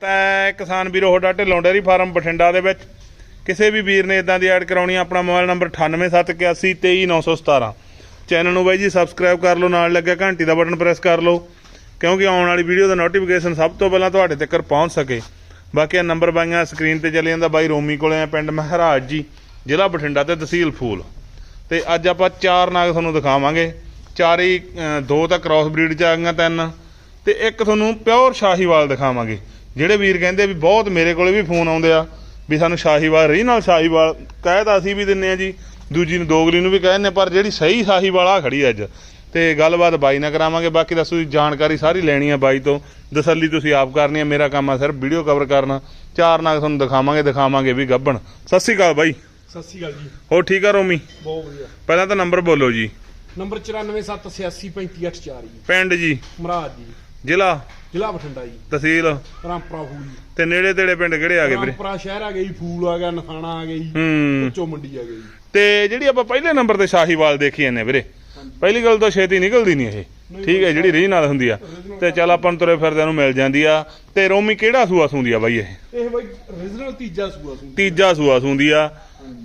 ਸਵਾਗਤ ਹੈ ਕਿਸਾਨ ਵੀਰੋ ਹੋਡਾ ਢਿੱਲੋਂ ਡੇਰੀ ਫਾਰਮ ਬਠਿੰਡਾ ਦੇ ਵਿੱਚ। ਕਿਸੇ ਵੀ ਵੀਰ ਨੇ ਇਦਾਂ ਦੀ ਐਡ ਕਰਾਉਣੀ ਆ, ਆਪਣਾ ਮੋਬਾਈਲ ਨੰਬਰ 9871823917 ਚੈਨਲ ਨੂੰ ਬਾਈ ਜੀ ਸਬਸਕ੍ਰਾਈਬ ਕਰ ਲਓ ਨਾਲ ਲੱਗਿਆ ਘੰਟੀ ਦਾ ਬਟਨ ਪ੍ਰੈਸ ਕਰ ਲਓ ਕਿਉਂਕਿ ਆਉਣ ਵਾਲੀ ਵੀਡੀਓ ਦਾ ਨੋਟੀਫਿਕੇਸ਼ਨ ਸਭ ਤੋਂ ਪਹਿਲਾਂ ਤੁਹਾਡੇ ਤੱਕ ਪਹੁੰਚ ਸਕੇ। ਬਾਕੀ ਇਹ ਨੰਬਰ ਬਾਈਆਂ ਸਕਰੀਨ ਤੇ ਚੱਲੇ ਜਾਂਦਾ ਬਾਈ ਰੋਮੀ ਕੋਲੇ ਆ ਪਿੰਡ ਮਹਾਰਾਜ ਜੀ ਜ਼ਿਲ੍ਹਾ ਬਠਿੰਡਾ ਤੇ ਤਹਿਸੀਲ ਫੂਲ। ਤੇ ਅੱਜ ਆਪਾਂ ਚਾਰ ਨਾਗ ਤੁਹਾਨੂੰ ਦਿਖਾਵਾਂਗੇ। ਚਾਰੇ ਹੀ, ਦੋ ਤਾਂ ਕ੍ਰਾਸ ਬਰੀਡ ਚ ਆ ਗਈਆਂ ਤਿੰਨ। ਤੇ ਇੱਕ ਤੁਹਾਨੂੰ ਪਿਓਰ ਸ਼ਾਹੀਵਾਲ ਦਿਖਾਵਾਂਗੇ। ਜਿਹੜੇ ਵੀਰ ਕਹਿੰਦੇ ਵੀ ਬਹੁਤ ਮੇਰੇ ਕੋਲੇ ਵੀ ਫੋਨ ਆਉਂਦੇ ਆ ਵੀ ਸਾਨੂੰ ਸ਼ਾਹੀਵਾਲ ਰਹੀ ਨਾਲ ਸ਼ਾਹੀਵਾਲ ਕਹਿ ਤਾਂ ਅਸੀਂ ਵੀ ਦਿੰਨੇ ਆ ਜੀ ਦੂਜੀ ਨੂੰ ਦੋਗਲੀ ਨੂੰ ਵੀ ਕਹਿੰਦੇ ਪਰ ਜਿਹੜੀ ਸਹੀ ਸ਼ਾਹੀਵਾਲ ਆ ਖੜੀ ਅੱਜ। ਤੇ ਗੱਲਬਾਤ ਬਾਈ ਨਾਲ ਕਰਾਵਾਂਗੇ ਬਾਕੀ ਦੱਸੋ ਜੀ ਜਾਣਕਾਰੀ ਸਾਰੀ ਲੈਣੀ ਆ ਬਾਈ ਤੋਂ। ਤਸੱਲੀ ਤੁਸੀਂ ਆਪ ਕਰਨੀ ਆ ਮੇਰਾ ਕੰਮ ਆ ਸਿਰਫ ਵੀਡੀਓ ਕਵਰ ਕਰਨਾ। ਚਾਰ ਨਾਗ ਤੁਹਾਨੂੰ ਦਿਖਾਵਾਂਗੇ ਦਿਖਾਵਾਂਗੇ ਵੀ ਗੱਬਣ। ਸਤਿ ਸ਼੍ਰੀ ਅਕਾਲ ਬਾਈ। ਸਤਿ ਸ਼੍ਰੀ ਅਕਾਲ ਜੀ। ਹੋਰ ਠੀਕ ਆ ਰੋਮੀ? ਬਹੁਤ ਵਧੀਆ। ਪਹਿਲਾਂ ਤਾਂ ਨੰਬਰ ਬੋਲੋ ਜੀ। ਨੰਬਰ 9478835884 ਜੀ। ਪਿੰਡ ਜੀ। ਮਹਾਰਾਜ ਜੀ। ਜ਼ਿਲ੍ਹਾ? ਜ਼ਿਲ੍ਹਾ ਬਠਿੰਡਾ ਜੀ। ਤਹਿਸੀਲ? ਰਾਮਪੁਰਾ ਫੂਲ ਜੀ। ਤੇ ਨੇੜੇ ਤੇੜੇ ਪਿੰਡ ਕਿਹੜੇ ਆ ਗਏ ਵੀਰੇ? ਰਾਮਪੁਰਾ ਸ਼ਹਿਰ ਆ ਗਈ ਫੂਲ ਆ ਗਿਆ ਨਥਾਣਾ ਆ ਗਈ ਹੂੰ। ਉੱਚੋ ਮੰਡੀ ਆ ਗਈ ਤੇ ਜਿਹੜੀ ਆਪਾਂ ਪਹਿਲੇ ਨੰਬਰ ਤੇ ਸ਼ਾਹੀਵਾਲ ਦੇਖੀ ਜਾਂਦੇ ਵੀਰੇ। ਪਹਿਲੀ ਗੱਲ ਤਾਂ ਛੇਤੀ ਨਿਕਲਦੀ ਨਹੀਂ ਇਹ। ਠੀਕ ਹੈ ਜਿਹੜੀ ਰੀਜਨਲ ਹੁੰਦੀ ਆ। ਤੇ ਚੱਲ ਆਪਾਂ ਨੂੰ ਤੁਰੇ ਫਿਰਦਿਆਂ ਨੂੰ ਮਿਲ ਜਾਂਦੀ ਆ। ਤੇ ਰੋਮੀ ਕਿਹੜਾ ਸੂਆ ਸੂੰਦੀ ਆ ਬਾਈ ਇਹ? ਇਹ ਬਾਈ ਰੀਜਨਲ ਤੀਜਾ ਸੂਆ ਸੂ ਤੀਜਾ ਸੂਆ ਸੂੰਦੀ ਆ।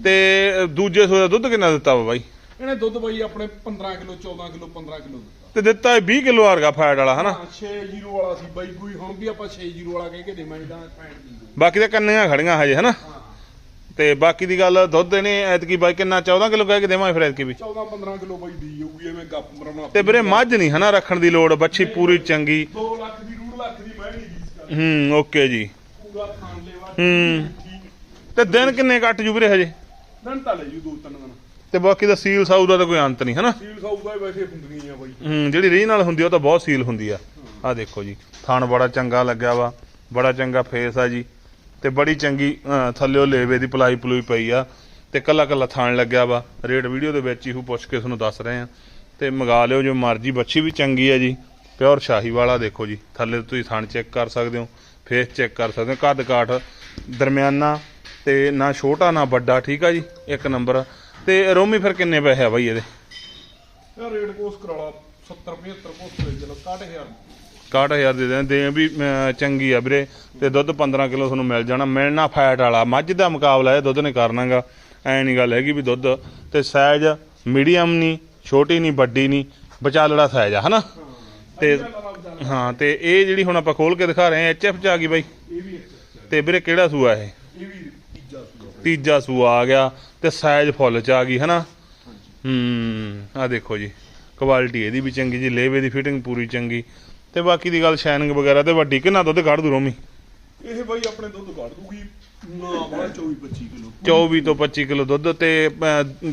ਤੇ ਦੂਜੇ ਸੂਏ ਦਾ ਦੁੱਧ ਕਿੰਨਾ ਦਿੱਤਾ ਵਾ ਬਾਈ? ਇਹਨੇ ਦੁੱਧ ਬਾਈ ਆਪਣੇ 15 ਕਿਲੋ 14 ਕਿਲੋ 15 ਕਿਲੋ ਤੇ ਦਿੱਤਾ ਇਹ 20 ਕਿਲੋ ਵਰਗਾ ਫੈਟ ਵਾਲਾ ਹਨਾ? ਹਾਂ 6-0 ਵਾਲਾ ਸੀ ਬਾਈ ਕੋਈ ਹੁਣ ਵੀ ਆਪਾਂ 6-0 ਵਾਲਾ ਕਹਿ ਕੇ ਦੇਵਾਂਗੇ ਤਾਂ ਪੈਂਟ ਦੀ ਬਾਕੀ ਤਾਂ ਕੰਨੀਆਂ ਖੜੀਆਂ ਹਜੇ ਹਨਾ? ਤੇ ਬਾਕੀ ਦੀ ਗੱਲ ਦੁੱਧ ਇਹਨੇ ਐਤਕੀ ਬਾਈ ਕਿੰਨਾ 14 ਕਿਲੋ ਕਹਿ ਕੇ ਦੇਵਾਂਗੇ ਫਿਰ ਐਤਕੀ ਵੀ? 14-15 ਕਿਲੋ ਬਾਈ ਦੀ ਜਾਊਗੀ ਐਵੇਂ ਗੱਪ ਮਰਮਾ ਤੇ ਵੀਰੇ ਮੱਝ ਨਹੀਂ ਹਨਾ ਰੱਖਣ ਦੀ ਲੋੜ ਬੱਚੀ ਪੂਰੀ ਚੰਗੀ। 2 ਲੱਖ ਦੀ 2 ਲੱਖ ਦੀ ਨਹੀਂ ਜੀ ਹੂੰ ਓਕੇ ਜੀ। ਪੂਰਾ ਖਾਣ ਲੈਵਾ ਹੂੰ। ਤੇ ਦਿਨ ਕਿੰਨੇ ਕੱਟ ਜੂ ਵੀਰੇ ਹਜੇ? ਦਿਨ ਤਾਂ ਲੈ ਜੂ ਦੋ ਤਿੰਨ ਤੇ ਬਾਕੀ ਦਾ ਸੀਲ ਸਾਊ ਦਾ ਤਾਂ ਕੋਈ ਅੰਤ ਨਹੀਂ ਹਨਾ? ਸੀਲ ਸਾਊਗਾ ਵੈਸੇ ਹੁੰਦੀਆਂ ਬਾਈ। ਹੂੰ ਜਿਹੜੀ ਰੀਜ ਨਾਲ ਹੁੰਦੀ ਆ, ਉਹ ਤਾਂ ਬਹੁਤ ਸੀਲ ਹੁੰਦੀ ਆ। ਆ ਦੇਖੋ ਜੀ ਥਣ ਬੜਾ ਚੰਗਾ ਲੱਗਿਆ ਵਾ ਬੜਾ ਚੰਗਾ ਫੇਸ ਆ ਜੀ ਤੇ ਬੜੀ ਚੰਗੀ ਥੱਲਿਓ ਲੇਵੇ ਦੀ ਪਲਾਈ ਪਲੂਈ ਪਈ ਆ ਤੇ ਕੱਲਾ ਕੱਲਾ ਥਣ ਲੱਗਿਆ ਵਾ। ਰੇਟ ਵੀਡੀਓ ਦੇ ਵਿੱਚ ਹੀ ਹੂ ਪੁੱਛ ਕੇ ਤੁਹਾਨੂੰ ਦੱਸ ਰਹੇ ਆ। ਤੇ ਮੰਗਾ ਲਿਓ ਜੋ ਮਰਜ਼ੀ ਬੱਚੀ ਵੀ ਚੰਗੀ ਆ ਜੀ। ਪਿਓਰ ਸ਼ਾਹੀ ਵਾਲਾ ਦੇਖੋ ਜੀ ਥੱਲੇ ਤੁਸੀਂ ਥਣ ਚੈੱਕ ਕਰ ਸਕਦੇ ਹੋ ਫੇਸ ਚੈੱਕ ਕਰ ਸਕਦੇ ਹੋ ਕੱਦ ਕਾਠ ਦਰਮਿਆਨਾ ਤੇ ਨਾ ਛੋਟਾ ਨਾ ਵੱਡਾ ਠੀਕ ਆ ਜੀ? ਇੱਕ ਨੰਬਰ ਤੇ ਰੋਮੀ ਫਿਰ ਕਿੰਨੇ ਪੈਸੇ ਆ ਬਾਈ ਇਹਦੇ? ਯਾਰ ਰੇਟ ਕੋਸ ਕਰਾਲਾ 70 75 ਕੋਸ ਕਰੇ ਚਲੋ 60000 61000 ਦੇ ਦੇਣ ਦੇ ਵੀ ਚੰਗੀ ਆ ਵੀਰੇ। ਤੇ ਦੁੱਧ 15 ਕਿਲੋ ਤੁਹਾਨੂੰ ਮਿਲ ਜਾਣਾ ਮਿਲਣਾ ਫੈਟ ਵਾਲਾ। ਮੱਝ ਦਾ ਮੁਕਾਬਲਾ ਇਹ ਦੁੱਧ ਨੇ ਕਰਨਾਗਾ। ਐ ਨਹੀਂ ਗੱਲ ਹੈਗੀ ਵੀ ਦੁੱਧ ਤੇ ਸਾਈਜ਼ ਮੀਡੀਅਮ ਨਹੀਂ ਛੋਟੀ ਨਹੀਂ ਵੱਡੀ ਨਹੀਂ ਵਿਚਾਲੜਾ ਸਾਈਜ਼ ਆ ਹਨਾ? ਤੇ ਹਾਂ ਤੇ ਇਹ ਜਿਹੜੀ ਹੁਣ ਆਪਾਂ ਖੋਲ ਕੇ ਦਿਖਾ ਰਹੇ ਆ ਐਚਐਫ ਚ ਆ ਗਈ ਬਾਈ। ਇਹ ਵੀ ਇੱਕ ਤੇ ਵੀਰੇ ਕਿਹੜਾ ਸੂਆ ਇਹ? ਤੀਜਾ ਸੂਆ ਆ ਗਿਆ ਤੇ ਸਾਈਜ਼ ਫੁੱਲ ਚ ਆ ਗਈ ਹਨਾ? ਹੂੰ ਆ ਦੇਖੋ ਜੀ ਕੁਆਲਿਟੀ ਇਹਦੀ ਵੀ ਚੰਗੀ ਜੀ ਲੇਵੇ ਦੀ ਫਿਟਿੰਗ ਪੂਰੀ ਚੰਗੀ। ਤੇ ਬਾਕੀ ਦੀ ਗੱਲ ਸ਼ਾਈਨਿੰਗ ਵਗੈਰਾ ਤੇ ਵੱਡੀ ਕਿੰਨਾ ਦੁੱਧ ਕੱਢ ਦੂ ਰੋਮੀ? ਇਹ ਬਾਈ ਆਪਣੇ ਦੁੱਧ ਕੱਢ ਦੂਗੀ ਨਾ ਬੜਾ 24 25 ਕਿਲੋ। 24 ਤੋਂ 25 ਕਿਲੋ ਦੁੱਧ ਤੇ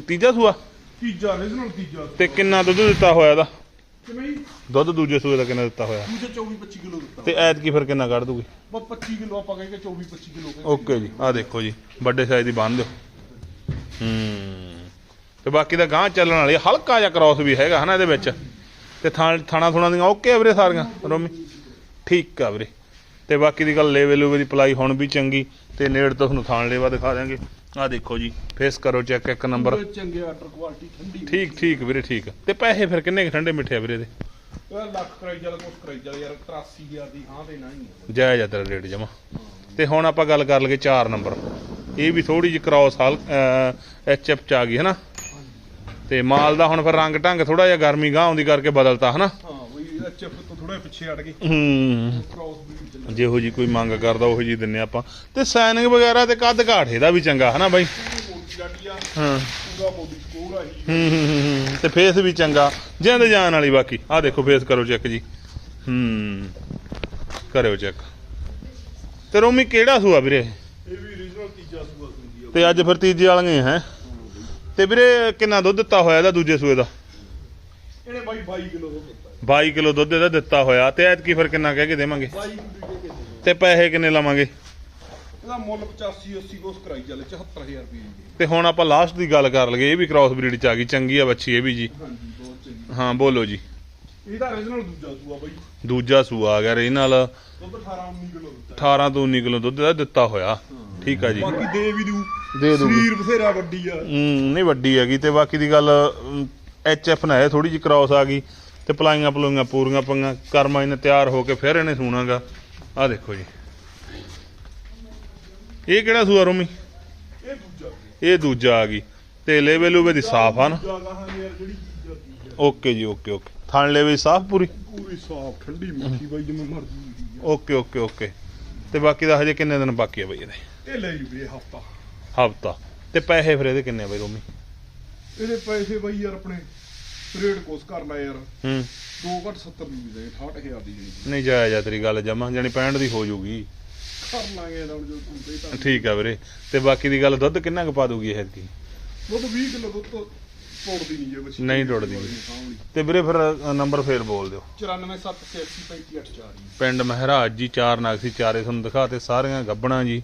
ਤੀਜਾ ਸੂਆ? ਤੀਜਾ ਰੀਜਨਲ ਤੀਜਾ। ਤੇ ਕਿੰਨਾ ਦੁੱਧ ਦਿੱਤਾ ਹੋਇਆ ਦਾ ਕਿਵੇਂ? ਜੀ ਦੁੱਧ ਦੂਜੇ ਸੂਏ ਦਾ ਕਿੰਨਾ ਦਿੱਤਾ ਹੋਇਆ? ਦੂਜੇ 24 25 ਕਿਲੋ ਦਿੱਤਾ। ਤੇ ਐਤਕੀ ਫਿਰ ਕਿੰਨਾ ਕੱਢ ਦੂਗੀ? ਬਸ 25 ਕਿਲੋ ਆਪਾਂ ਕਹਿ ਕੇ 24 25 ਕਿਲੋ ਕਹਿ ਓਕੇ ਜੀ ਆ ਦੇਖੋ ਜੀ ਵੱਡੇ ਸਾਈਜ਼ ਦੀ ਬੰਨ ਦਿਓ। ਹੂੰ ਤੇ ਬਾਕੀ ਦਾ ਗਾਂ ਚੱਲਣ ਵਾਲੀ ਹਲਕਾ ਜਿਹਾ ਕ੍ਰਾਸ ਵੀ ਹੈਗਾ ਹਨਾ ਇਹਦੇ ਵਿੱਚ। ਤੇ ਥਾਂ ਥਾਣਾ ਥੁਣਾ ਦੀਆਂ ਓਕੇ ਵੀਰੇ ਸਾਰੀਆਂ ਰੋਮੀ? ਠੀਕ ਆ ਵੀਰੇ। ਤੇ ਬਾਕੀ ਦੀ ਗੱਲ ਲੈਵਲ ਲੂਵੇ ਦੀ ਪਲਾਈ ਹੁਣ ਵੀ ਚੰਗੀ ਤੇ ਨੇੜ ਤੋਂ ਤੁਹਾਨੂੰ ਥਾਣ ਲੇਵਾ ਦਿਖਾ ਦਿਆਂਗੇ। ਆ ਦੇਖੋ ਜੀ ਫੇਸ ਕਰੋ ਚੈੱਕ ਇੱਕ ਨੰਬਰ। ਚੰਗੇ ਆਰਡਰ ਕੁਆਲਿਟੀ ਠੰਡੀ ਠੀਕ ਠੀਕ ਵੀਰੇ ਠੀਕ। ਤੇ ਪੈਸੇ ਫਿਰ ਕਿੰਨੇ ਕੁ ਠੰਡੇ ਮਿੱਠੇ ਆ ਵੀਰੇ ਦੇ ਲੱਖ ਕਰਾਈ ਚੱਲ ਕੁਛ ਕਰਾਈ ਚੱਲ ਯਾਰ 83000 ਦੀ ਹਾਂ ਤੇ ਨਹੀਂ ਹੈ। ਜਾਇਜ਼ ਆ ਤੇਰਾ ਰੇਟ ਜਮਾ। ਤੇ ਹੁਣ ਆਪਾਂ ਗੱਲ ਕਰ ਲਈਏ 4 ਨੰਬਰ। ਇਹ ਵੀ ਥੋੜੀ ਜਿਹੀ ਕ੍ਰਾਸ ਹਾਲ ਐਚਐਫ ਚ ਆ ਗਈ ਹਨਾ? ਤੇ ਮਾਲ ਦਾ ਹੁਣ ਫਿਰ ਰੰਗ ਢੰਗ ਥੋੜਾ ਜਿਹਾ ਗਰਮੀ ਗਾਂ ਆਉਂਦੀ ਕਰਕੇ ਬਦਲਤਾ ਹਨਾ? ਹਾਂ ਬਈ ਐਚਐਫ ਤੋਂ ਥੋੜਾ ਪਿੱਛੇ ਹਟ ਗਏ। ਹੂੰ। ਕ੍ਰਾਸ ਜਿਹੋ ਜੀ ਕੋਈ ਮੰਗ ਕਰਦਾ ਉਹੋ ਜੀ ਦਿੰਨੇ ਆਪਾਂ। ਤੇ ਸਾਈਨਿੰਗ ਵਗੈਰਾ ਤੇ ਕੱਦ ਘਾਟ ਇਹਦਾ ਵੀ ਚੰਗਾ ਹਨਾ ਬਾਈ? ਆ ਹਾਂ ਆ ਹੀ ਹੂੰ ਹੂੰ ਤੇ ਫੇਸ ਵੀ ਚੰਗਾ। ਜਿੰਦ ਜਾਨ ਵਾਲੀ ਬਾਕੀ। ਆਹ ਦੇਖੋ ਫੇਸ ਕਰੋ ਚੈੱਕ ਜੀ। ਹੂੰ ਕਰਿਓ ਚੈੱਕ ਤੇ ਰੋਮੀ ਕਿਹੜਾ ਸੂਆ ਵੀਰੇ? ਇਹ? ਇਹ ਵੀ ਰੀਜਨਲ ਤੀਜਾ ਸੂਆ ਹੁੰਦੀ ਆ ਤੇ ਅੱਜ ਫਿਰ ਤੀਜੇ ਵਾਲੀਆਂ ਹੈ ਤੇ ਵੀਰੇ ਕਿੰਨਾ ਦੁੱਧ ਦਿੱਤਾ ਹੋਇਆ ਇਹਦਾ ਦੂਜੇ ਸੂਏ ਦਾ? ਇਹਨੇ ਬਾਈ 22 ਕਿਲੋ ਹੋ ਦਿੱਤਾ। 22 ਕਿਲੋ ਦੁੱਧ ਇਹਦਾ ਦਿੱਤਾ ਹੋਇਆ। ਤੇ ਐਤਕੀ ਫਿਰ ਕਿੰਨਾ ਕਹਿ ਕੇ ਦੇਵਾਂਗੇ? 22 ਕਿਲੋ ਦੇ ਕੇ ਦੇ ਤੇ ਪੈਸੇ ਕਿੰਨੇ ਲਵਾਂਗੇ? ਇਹਦਾ ਮੁੱਲ 85 80 ਕੋਸ ਕਰਾਈ ਚੱਲ 74000 ਰੁਪਏ ਦੀ ਤੇ ਹੁਣ ਆਪਾਂ ਲਾਸਟ ਦੀ ਗੱਲ ਕਰ ਲਈਏ ਇਹ ਵੀ ਕ੍ਰਾਸ ਬਰੀਡ ਚ ਆ ਗਈ ਚੰਗੀ ਆ ਬੱਚੀ ਇਹ ਵੀ ਜੀ। ਹਾਂਜੀ ਬਹੁਤ ਚੰਗੀ। ਹਾਂ ਬੋਲੋ ਜੀ। ਇਹਦਾ ਰੀਜਨਲ ਦੂਜਾ ਸੂਆ ਬਾਈ। ਦੂਜਾ ਸੂਆ ਆ ਗਿਆ ਰਹੀ ਨਾਲ ਦੁੱਧ 18 19 ਕਿਲੋ ਦਿੱਤਾ 18 ਤੋਂ 19 ਕਿਲੋ ਦੁੱਧ ਦਾ ਦਿੱਤਾ ਹੋਇਆ। ਠੀਕ ਆ ਜੀ। ਬਾਕੀ ਦੇ ਵੀ ਦੂ ਦੇ ਦੂਗੀ ਸਰੀਰ ਬਥੇਰਾ ਵੱਡੀ ਆ। ਹਮ, ਨਹੀਂ ਵੱਡੀ ਹੈਗੀ ਤੇ ਬਾਕੀ ਦੀ ਗੱਲ ਐਚ ਐਫ ਨਾ ਹੈ ਥੋੜੀ ਜਿਹੀ ਕ੍ਰਾਸ ਆ ਗਈ ਤੇ ਪਲਾਈਆਂ ਪਲੂਈਆਂ ਪੂਰੀਆਂ ਪਈਆਂ ਕਰਮਾਂ ਇਹਨੇ ਤਿਆਰ ਹੋ ਕੇ ਫਿਰ ਇਹਨੇ ਸੂਣਾਗਾ। ਆ ਦੇਖੋ ਜੀ। ਇਹ ਕਿਹੜਾ ਸੂਆ ਰੋਮੀ? ਇਹ ਦੂਜਾ। ਇਹ ਦੂਜਾ ਆ ਗਈ। ਤੇ ਲੇਵੇ ਲੂਵੇ ਦੀ ਸਾਫ਼ ਆ ਨਾ। ਓਕੇ ਜੀ ਓਕੇ ਓਕੇ। ਥਣ ਲੇਵੇ ਸਾਫ਼ ਪੂਰੀ? ਪੂਰੀ ਸਾਫ਼ ਠੰਡੀ ਮਿੱਠੀ ਬਾਈ ਜਿਵੇਂ ਮਰਜ਼ੀ ਓਕੇ ਓਕੇ ਓਕੇ। ਤੇ ਬਾਕੀ ਦਾ ਹਜੇ ਕਿੰਨੇ ਦਿਨ ਬਾਕੀ ਆ ਬਈ ਇਹਦੇ। ਇਹ ਲੈ ਜੀ ਵੀਰੇ ਹਫਤਾ। ਹਫਤਾ। ਤੇ ਪੈਸੇ ਫਿਰ ਇਹਦੇ ਕਿੰਨੇ ਆ ਬਈ ਰੋਮੀ? ਇਹਦੇ ਪੈਸੇ ਬਾਈ ਯਾਰ ਆਪਣੇ ਰੇਟ ਕੋਸ ਕਰ ਲੈ ਯਾਰ। ਹੂੰ। 2 ਘੱਟ 70 ਦੀ ਦੇ 68000 ਦੀ ਜਿਹੜੀ ਨਹੀਂ ਜਾਇਆ ਜਾ ਤੇਰੀ ਗੱਲ ਜਮਾ ਜਾਨੀ 65 ਦੀ ਹੋ ਜਾਊਗੀ ਕਰ ਲਾਂਗੇ ਇਹਦਾ ਹੁਣ ਜੋ ਤੂੰ ਕਹੀ ਤਾਂ। ਠੀਕ ਆ ਵੀਰੇ। ਤੇ ਬਾਕੀ ਦੀ ਗੱਲ ਦੁੱਧ ਕਿੰਨਾ ਕੁ ਪਾ ਦੂਗੀ ਇਹ ਕੀ? ਦੁੱਧ 20 ਕਿਲੋ ਦੁੱਧ ਤੋਂ ਤੋੜਦੀ ਨਹੀਂ ਜੇ ਬੱਚੀ ਨਹੀਂ ਤੋੜਦੀ। ਤੇ ਵੀਰੇ ਫਿਰ ਨੰਬਰ ਫੇਰ ਬੋਲ ਦਿਓ। 94783558 ਪਿੰਡ ਮਹਿਰਾਜ ਜੀ ਚਾਰ ਨਾਗ ਸੀ ਚਾਰੇ ਤੁਹਾਨੂੰ ਦਿਖਾਤੇ ਸਾਰੀਆਂ ਗੱਬਣਾ ਜੀ।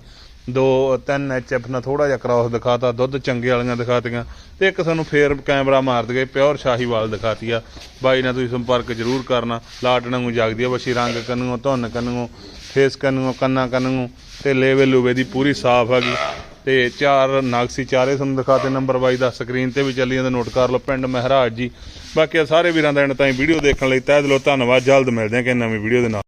ਦੋ, ਤਿੰਨ ਐਚਐਫ ਨਾਲ ਥੋੜਾ ਜਿਹਾ ਕ੍ਰਾਸ ਦਿਖਾਤਾ, ਦੁੱਧ ਚੰਗੇ ਵਾਲੀਆਂ ਦਿਖਾਤੀਆਂ, ਤੇ ਇੱਕ ਸਾਨੂੰ ਫੇਰ ਕੈਮਰਾ ਮਾਰ ਗਏ ਪਿਓਰ ਸ਼ਾਹੀਵਾਲ ਦਿਖਾਤੀ ਆ। ਬਾਈ ਨਾਲ ਤੁਸੀਂ ਸੰਪਰਕ ਜ਼ਰੂਰ ਕਰਨਾ, ਲਾਟ ਵਾਂਗੂ ਜਾਗਦੀ ਆ ਬੱਚੀ ਰੰਗ ਕੰਨੂਆਂ ਧੁੰਨ ਕੰਨੂਆਂ ਫੇਸ ਕੰਨੂਆਂ ਕੰਨਾਂ ਕੰਨੂਆਂ ਤੇ ਲੇਵੇ ਲੂਵੇ ਦੀ ਪੂਰੀ ਸਾਫ਼ ਹੈਗੀ ਤੇ ਚਾਰ ਨਾਗਸੀ ਚਾਰੇ ਤੁਹਾਨੂੰ ਦਿਖਾਤੇ ਨੰਬਰ ਬਾਈ ਦਾ ਸਕਰੀਨ ਤੇ ਵੀ ਚੱਲੀ ਜਾਂਦਾ ਨੋਟ ਕਰ ਲਓ ਪਿੰਡ ਮਹਿਰਾਜ ਜੀ। ਬਾਕੀ ਆ ਸਾਰੇ ਵੀਰਾਂ ਦਾ ਐਂਡ ਤਾਈਂ ਵੀਡੀਓ ਦੇਖਣ ਲਈ ਤਹਿ ਦਿਲੋਂ ਧੰਨਵਾਦ, ਜਲਦ ਮਿਲਦੇ ਹਾਂ ਕਿ ਨਵੀਂ ਵੀਡੀਓ ਦੇ ਨਾਲ।